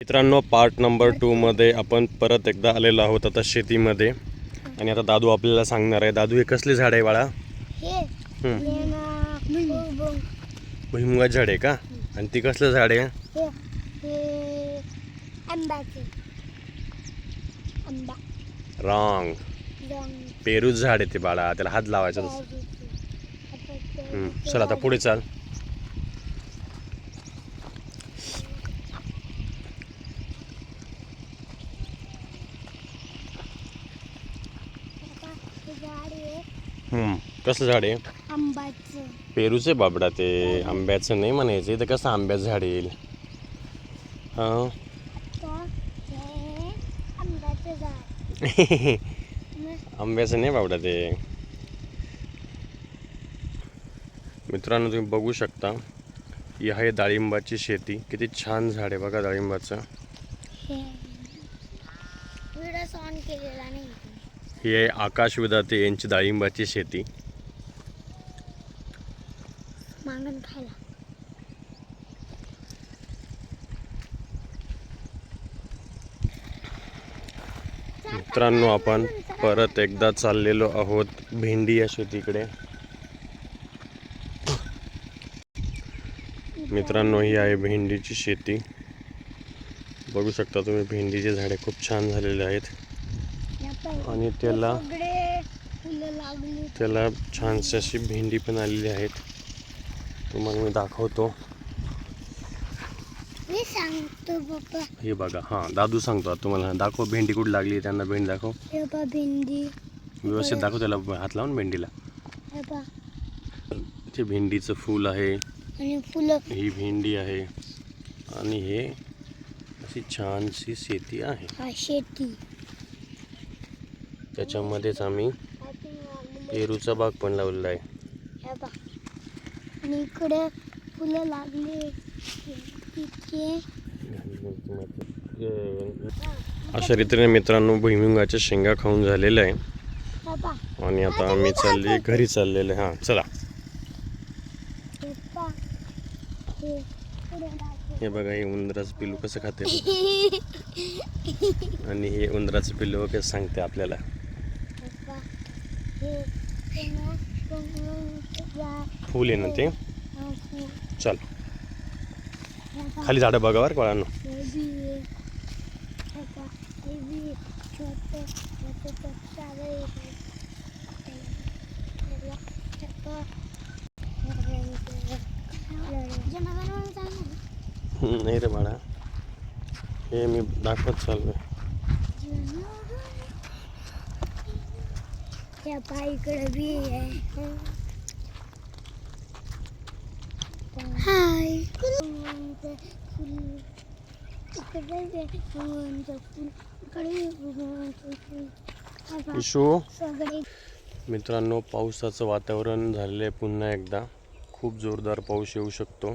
मित्रांनो part number टूमध्ये आपण परत एकदा आलेलो आहोत आता शेतीमध्ये. आणि आता दादू आपल्याला सांगणार आहे. दादू हे कसले झाड आहे बाळा? भुईमुग. झाड आहे का? आणि ती कसलं झाड आहे? रॉंग. पेरूच झाड आहे ते बाळा. त्याला हात लावायचा. चल आता पुढे चाल. झाड आहे. हम्म. कसलं झाड आहे? पेरूचे बाबडा ते. आंब्याचं नाही म्हणायचं ते कसं आंब्याचं झाड येईल? हां? तर हे आंब्याचं झाड. मग आंब्याचं नाही बाबडा ते. मित्रांनो तुम्ही बघू शकता ही आहे डाळिंबाची शेती. किती छान झाड आहे बघा डाळिंबाचं. हे. व्हिडिओ ऑन केलेला नाही. ही आहे आकाश विधाते यांची डाळिंबाची शेती. मित्रांनो आपण परत एकदा चाललेलो आहोत भेंडी या शेतीकडे. मित्रांनो ही आहे भेंडीची शेती. बघू शकता तुम्ही भेंडीचे झाडे खूप छान झालेले आहेत. आणि त्याला त्याला छानशी अशी भेंडी पण आलेली आहेत. तुम्हाला मी दाखवतो. मी सांगतो बाबा. हे बघा हां दादू सांगतो तुम्हाला. दाखव भेंडी कुठे लागली त्यांना भेंडी दाखव. भेंडी. व्यवस्थित दाखव त्याला हात लावून भेंडीला. ते भेंडीचं फूल आहे. ही भेंडी आहे. आणि हे अशी छानशी शेती आहे. शेती. त्याच्यामध्येच आम्ही पेरूचा बाग पण लावलेला आहे. आणि इकडे फुलं लागली अशा रीतीने मित्रांनो भुईमुगाच्या शेंगा खाऊन झालेल्या आहे. आणि आता आम्ही चालले घरी चाललेले हां चला. हे बघा. हे उंदराचं पिल्लू कसं खाते आणि हे उंदराचं पिल्लू कसं सांगते आपल्याला हे बा हे पुन्हा पुन्हा फूल आहे ना ते. चल. खाली झाडं बघा बरं बाळांनो. नाही रे बाळा. हे मी दाखवत चाललोय. बाईकडे बी आहे. हाय. इशू. मित्रांनो पावसाचं वातावरण झालेलं आहे पुन्हा एकदा. खूप जोरदार पाऊस येऊ शकतो.